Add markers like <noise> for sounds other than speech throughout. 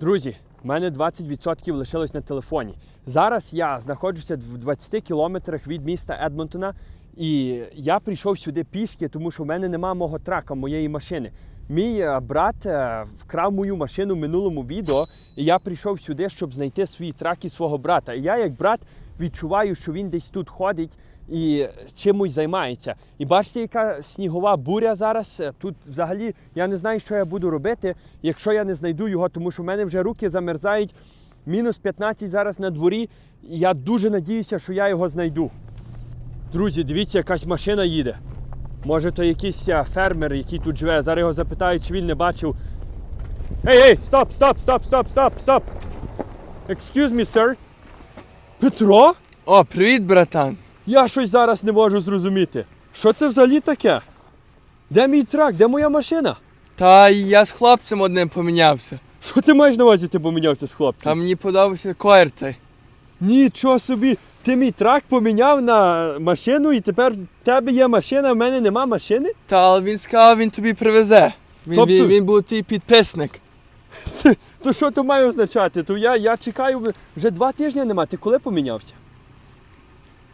Друзі, в мене 20% лишилось на телефоні. Зараз я знаходжуся в 20 кілометрах від міста Едмонтона, і я прийшов сюди пішки, тому що в мене немає мого трака, моєї машини. Мій е, брат е, вкрав мою машину в минулому відео, і я прийшов сюди, щоб знайти свій трак і свого брата. І я, як брат, відчуваю, що він десь тут ходить і чимось займається. І бачите, яка снігова буря зараз. Тут взагалі я не знаю, що я буду робити, якщо я не знайду його, тому що в мене вже руки замерзають. Мінус 15 зараз на дворі. І я дуже надіюся, що я його знайду. Друзі, дивіться, якась машина їде. Може, то якийсь фермер, який тут живе. Зараз його запитають, чи він не бачив. Ей, ей, стоп, стоп, стоп, стоп, стоп, стоп. Excuse me, sir. Петро? О, привіт, братан. Я щось зараз не можу зрозуміти. Що це взагалі таке? Де мій трак? Де моя машина? Та я з хлопцем одним помінявся. Що ти маєш на увазі, ти помінявся з хлопцем? Та мені подобався коєр цей. Нічого собі, ти мій трак поміняв на машину і тепер в тебе є машина, в мене нема машини? Та але він сказав, він тобі привезе. Він, Тобто- він, він був твій підписник. <laughs> То що то має означати? То я, я чекаю, вже два тижні нема. Ти коли помінявся?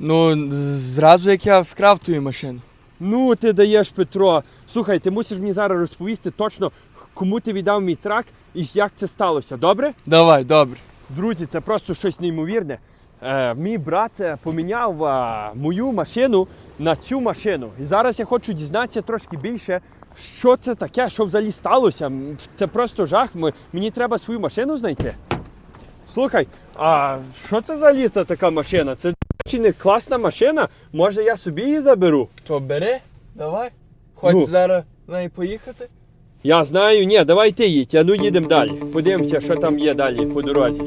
Ну, зразу як я вкрав твою машину. Ну, ти даєш Петро. Слухай, ти мусиш мені зараз розповісти точно, кому ти віддав мій трак і як це сталося, добре? Давай, добре. Друзі, це просто щось неймовірне. Е, мій брат е, поміняв е, мою машину на цю машину. І зараз я хочу дізнатися трошки більше, що це таке, що взагалі сталося. Це просто жах. Ми- мені треба свою машину знайти. Слухай, а що це за літа така машина? Це не класна машина? Може я собі її заберу? То бери, давай. Хочеш Ну. зараз на неї поїхати? Я знаю, ні, давай ти їдь, а ну їдемо далі. Подивимося, що там є далі по дорозі.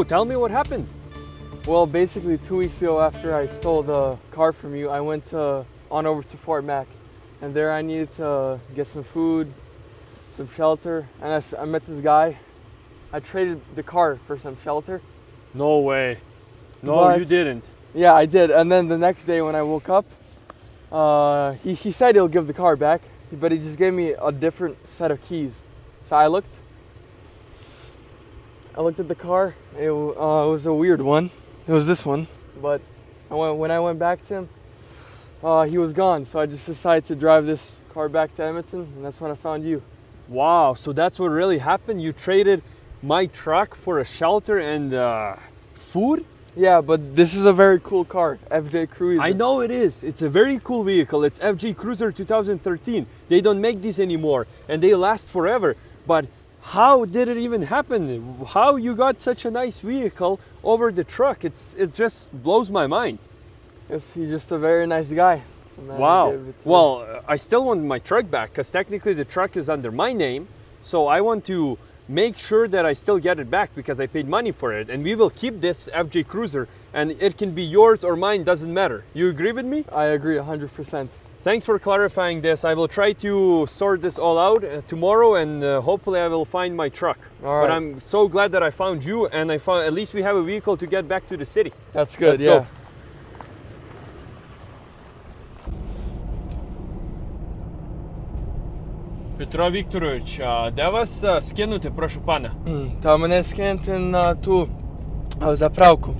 So tell me what happened. Well, basically, two weeks ago, after I stole the car from you, I went to, on over to Fort Mac, and there I needed to get some food, some shelter, and I met this guy. I traded the car for some shelter. No way. No, What? you didn't. Yeah, I did. And then the next day when I woke up, uh, he, he said he'll give the car back, but he just gave me a different set of keys. So I looked. I looked at the car. It, uh, it was a weird one. It was this one. But I went, when I went back to him, uh, he was gone. So I just decided to drive this car back to Edmonton, and that's when I found you. Wow, so that's what really happened? You traded my truck for a shelter and uh, food? Yeah, but this is a very cool car, FJ Cruiser. I know it is. It's a very cool vehicle. It's FG Cruiser 2013. They don't make these anymore and they last forever. But how did it even happen? How you got such a nice vehicle over the truck? It's it just blows my mind. Yes, he's just a very nice guy. Wow. him. Well, I still want my truck back because technically the truck is under my name. So I want to make sure that I still get it back because I paid money for it. And we will keep this FJ Cruiser and it can be yours or mine, doesn't matter. You agree with me? I agree 100%. Thanks for clarifying this. I will try to sort this all out uh, tomorrow and uh, hopefully I will find my truck. All But right. I'm so glad that I found you and I found at least we have a vehicle to get back to the city. That's good, Let's yeah. go. Петро Вікторович, а де вас а, скинути, прошу пана? М, Та мене скинути на ту а, заправку.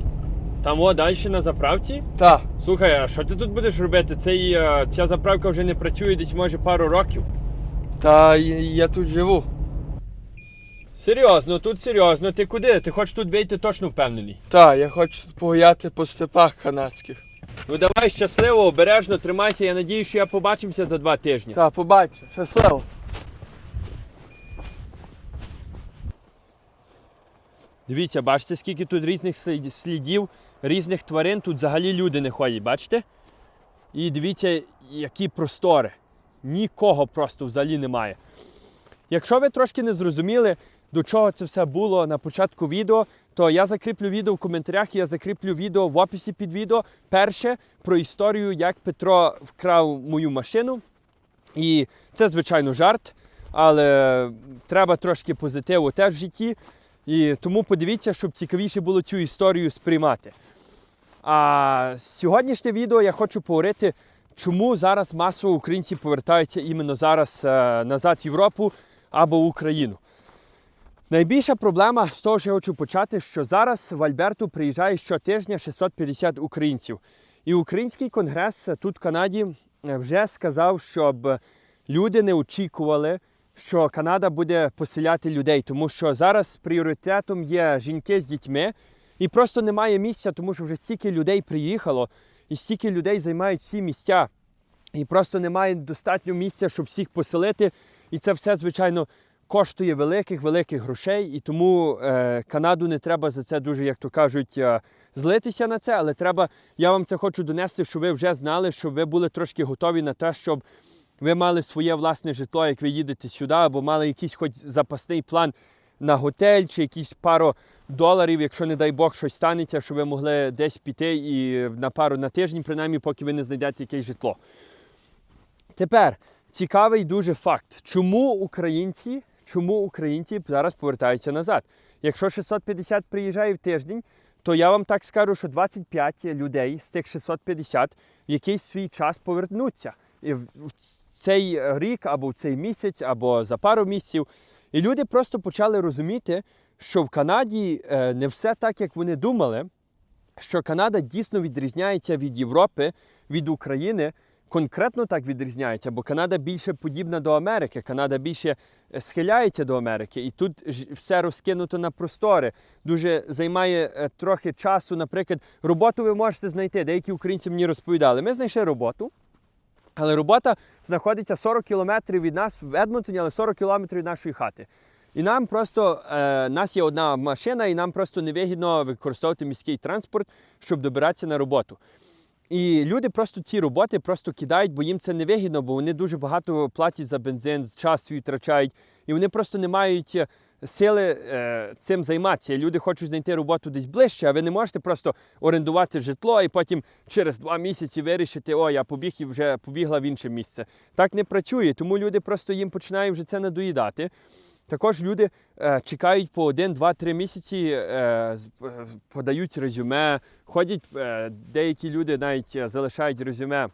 Там о, далі на заправці? Та, Слухай, а що ти тут будеш робити? Цей, а, ця заправка вже не працює десь може пару років. та я, я тут живу. Серйозно, тут серйозно. Ти куди? Ти хочеш тут вийти точно впевнений. Та, я хочу тут погуляти по степах канадських. Ну давай щасливо, обережно, тримайся. Я надію, що я побачимося за два тижні. Та, побачимо. Щасливо. Дивіться, бачите, скільки тут різних слід- слідів, різних тварин. Тут взагалі люди не ходять, бачите? І дивіться, які простори. Нікого просто взагалі немає. Якщо ви трошки не зрозуміли, до чого це все було на початку відео, то я закріплю відео в коментарях, я закріплю відео в описі під відео. Перше про історію, як Петро вкрав мою машину. І це, звичайно, жарт, але треба трошки позитиву теж в житті. І тому подивіться, щоб цікавіше було цю історію сприймати. А сьогоднішнє відео я хочу поговорити, чому зараз масово українці повертаються іменно зараз е, назад в Європу або в Україну. Найбільша проблема з того, що я хочу почати, що зараз в Альберту приїжджає щотижня 650 українців. І український конгрес тут в Канаді вже сказав, щоб люди не очікували, що Канада буде поселяти людей, тому що зараз пріоритетом є жінки з дітьми, і просто немає місця, тому що вже стільки людей приїхало, і стільки людей займають всі місця. І просто немає достатньо місця, щоб всіх поселити. І це все, звичайно, коштує великих, великих грошей. І тому е, Канаду не треба за це дуже, як то кажуть, е, злитися на це. Але треба, я вам це хочу донести, щоб ви вже знали, щоб ви були трошки готові на те, щоб ви мали своє власне житло, як ви їдете сюди, або мали якийсь хоч запасний план на готель чи якісь пару доларів, якщо, не дай Бог, щось станеться, щоб ви могли десь піти і на пару на тиждень, принаймні, поки ви не знайдете якесь житло. Тепер цікавий дуже факт, чому українці, чому українці зараз повертаються назад. Якщо 650 приїжджає в тиждень, то я вам так скажу, що 25 людей з тих 650 в якийсь свій час повернуться. І в цей рік, або в цей місяць, або за пару місяців. І люди просто почали розуміти, що в Канаді е, не все так, як вони думали, що Канада дійсно відрізняється від Європи, від України. Конкретно так відрізняється, бо Канада більше подібна до Америки, Канада більше е, схиляється до Америки, і тут все розкинуто на простори. Дуже займає е, трохи часу. Наприклад, роботу ви можете знайти. Деякі українці мені розповідали. Ми знайшли роботу, але робота знаходиться 40 кілометрів від нас в Едмонтоні, але 40 кілометрів від нашої хати. І нам просто е, нас є одна машина, і нам просто невигідно використовувати міський транспорт, щоб добиратися на роботу. І люди просто ці роботи просто кидають, бо їм це не вигідно, бо вони дуже багато платять за бензин, час свій втрачають, і вони просто не мають е, сили е, цим займатися. Люди хочуть знайти роботу десь ближче, а ви не можете просто орендувати житло і потім через два місяці вирішити, о, я побіг і вже побігла в інше місце. Так не працює, тому люди просто їм починають вже це надоїдати. Також люди е, чекають по один, два, три місяці, е, е, подають резюме, ходять, е, деякі люди навіть е, залишають резюме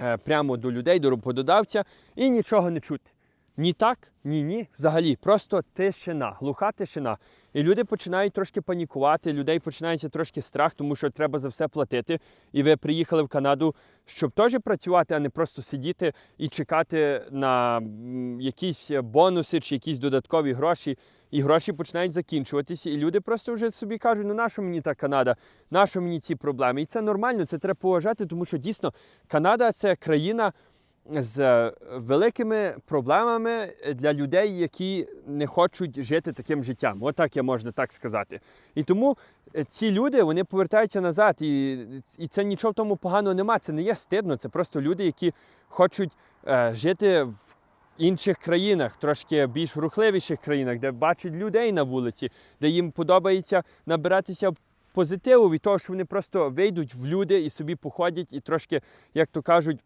е, прямо до людей, до роботодавця, і нічого не чути. Ні так, ні, ні. Взагалі, просто тишина, глуха тишина. І люди починають трошки панікувати, людей починається трошки страх, тому що треба за все платити. І ви приїхали в Канаду, щоб теж працювати, а не просто сидіти і чекати на якісь бонуси чи якісь додаткові гроші. І гроші починають закінчуватися, і люди просто вже собі кажуть, ну нащо мені та Канада, нащо мені ці проблеми? І це нормально, це треба поважати, тому що дійсно Канада це країна з е, великими проблемами для людей, які не хочуть жити таким життям. Отак я можна так сказати. І тому е, ці люди вони повертаються назад, і, і це нічого в тому поганого нема. Це не є стидно, це просто люди, які хочуть е, жити в інших країнах, трошки більш рухливіших країнах, де бачать людей на вулиці, де їм подобається набиратися позитиву від того, що вони просто вийдуть в люди і собі походять, і трошки, як то кажуть,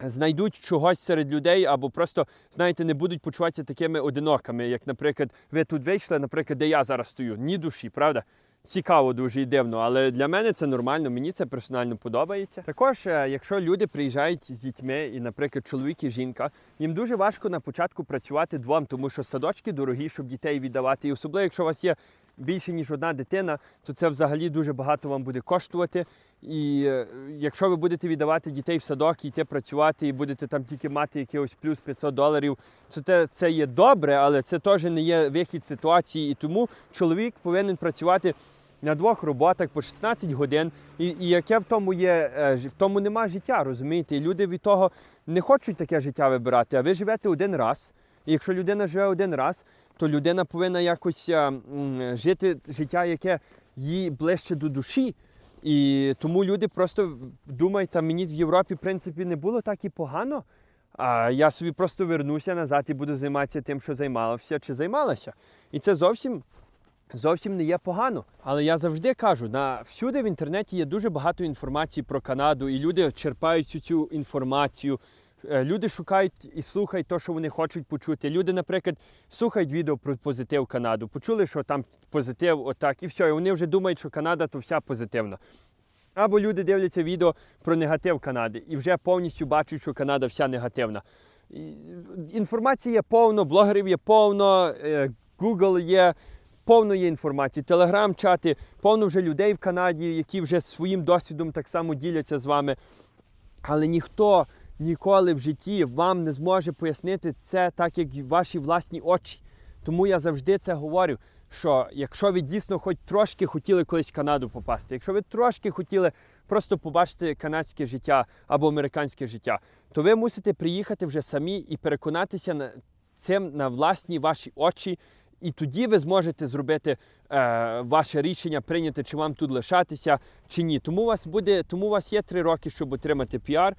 знайдуть чогось серед людей, або просто, знаєте, не будуть почуватися такими одинокими, як, наприклад, ви тут вийшли, наприклад, де я зараз стою. Ні душі, правда? Цікаво дуже і дивно, але для мене це нормально, мені це персонально подобається. Також, е, якщо люди приїжджають з дітьми, і, наприклад, чоловік і жінка, їм дуже важко на початку працювати двом, тому що садочки дорогі, щоб дітей віддавати. І особливо, якщо у вас є більше ніж одна дитина, то це взагалі дуже багато вам буде коштувати. І е, якщо ви будете віддавати дітей в садок йти працювати, і будете там тільки мати якихось плюс 500 доларів, це, це є добре, але це теж не є вихід ситуації. І тому чоловік повинен працювати на двох роботах по 16 годин. І, і яке в тому є, е, в тому нема життя, розумієте? І люди від того не хочуть таке життя вибирати, а ви живете один раз. І якщо людина живе один раз, то людина повинна якось е, жити життя, яке їй ближче до душі. І тому люди просто думають, та мені в Європі, в принципі, не було так і погано. А я собі просто вернуся назад і буду займатися тим, що займалася чи займалася. І це зовсім. Зовсім не є погано, але я завжди кажу: на всюди в інтернеті є дуже багато інформації про Канаду, і люди черпають цю, цю інформацію. Е, Люди шукають і слухають те, що вони хочуть почути. Люди, наприклад, слухають відео про позитив Канаду, почули, що там позитив, отак, і все. І вони вже думають, що Канада то вся позитивна. Або люди дивляться відео про негатив Канади і вже повністю бачать, що Канада вся негативна. Інформації є повно, блогерів є повно, е, Google є, повно є інформації, телеграм-чати, повно вже людей в Канаді, які вже своїм досвідом так само діляться з вами. Але ніхто ніколи в житті вам не зможе пояснити це так, як ваші власні очі. Тому я завжди це говорю. Що якщо ви дійсно хоч трошки хотіли колись в Канаду попасти, якщо ви трошки хотіли просто побачити канадське життя або американське життя, то ви мусите приїхати вже самі і переконатися на цим на власні ваші очі, і тоді ви зможете зробити е, ваше рішення, прийняти, чи вам тут лишатися, чи ні. Тому у вас буде, тому у вас є три роки, щоб отримати піар.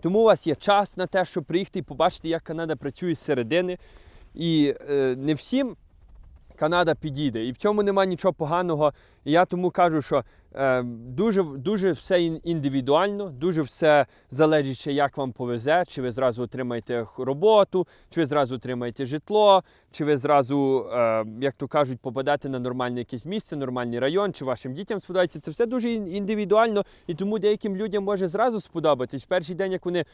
Тому у вас є час на те, щоб приїхати і побачити, як Канада працює середини І е, не всім Канада підійде. І в цьому немає нічого поганого. І я тому кажу, що е, дуже, дуже все індивідуально, дуже все залежить, ще як вам повезе, чи ви зразу отримаєте роботу, чи ви зразу отримаєте житло, чи ви зразу, е, як то кажуть, попадете на нормальне якесь місце, нормальний район, чи вашим дітям сподобається. Це все дуже індивідуально, і тому деяким людям може зразу сподобатись. В перший день, як вони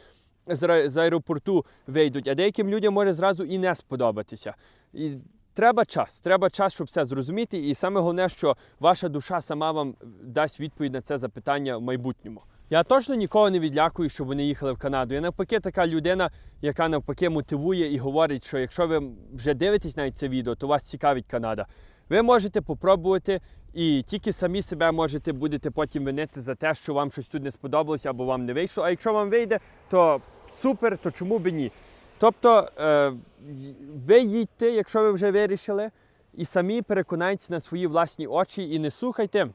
з аеропорту вийдуть, а деяким людям може зразу і не сподобатися. І треба час, треба час, щоб все зрозуміти. І саме головне, що ваша душа сама вам дасть відповідь на це запитання в майбутньому. Я точно нікого не відлякую, щоб вони їхали в Канаду. Я навпаки така людина, яка навпаки мотивує і говорить, що якщо ви вже дивитесь навіть це відео, то вас цікавить Канада. Ви можете попробувати і тільки самі себе можете будете потім винити за те, що вам щось тут не сподобалося або вам не вийшло. А якщо вам вийде, то супер, то чому б ні? Тобто е, ви їдьте, якщо ви вже вирішили, і самі переконайтеся на свої власні очі і не слухайте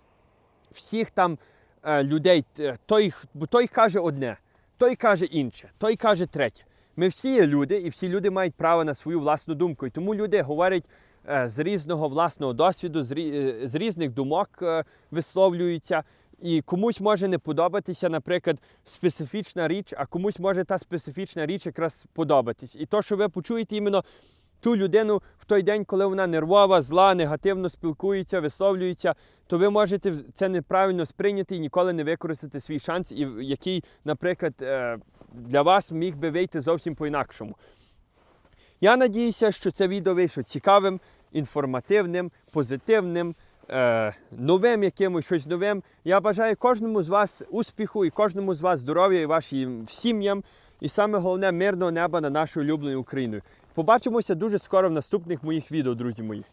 всіх там е, людей. Той, бо той каже одне, той каже інше, той каже третє. Ми всі є люди, і всі люди мають право на свою власну думку. І тому люди говорять е, з різного власного досвіду, з, рі- з різних думок висловлюються. І комусь може не подобатися, наприклад, специфічна річ, а комусь може та специфічна річ якраз сподобатись. І то, що ви почуєте іменно ту людину в той день, коли вона нервова, зла, негативно спілкується, висловлюється, то ви можете це неправильно сприйняти і ніколи не використати свій шанс, який, наприклад, е, для вас міг би вийти зовсім по-інакшому. Я надіюся, що це відео вийшло цікавим, інформативним, позитивним, е, новим якимось щось новим. Я бажаю кожному з вас успіху і кожному з вас здоров'я і вашим сім'ям. І саме головне мирного неба на нашою улюбленою Україною. Побачимося дуже скоро в наступних моїх відео, друзі мої.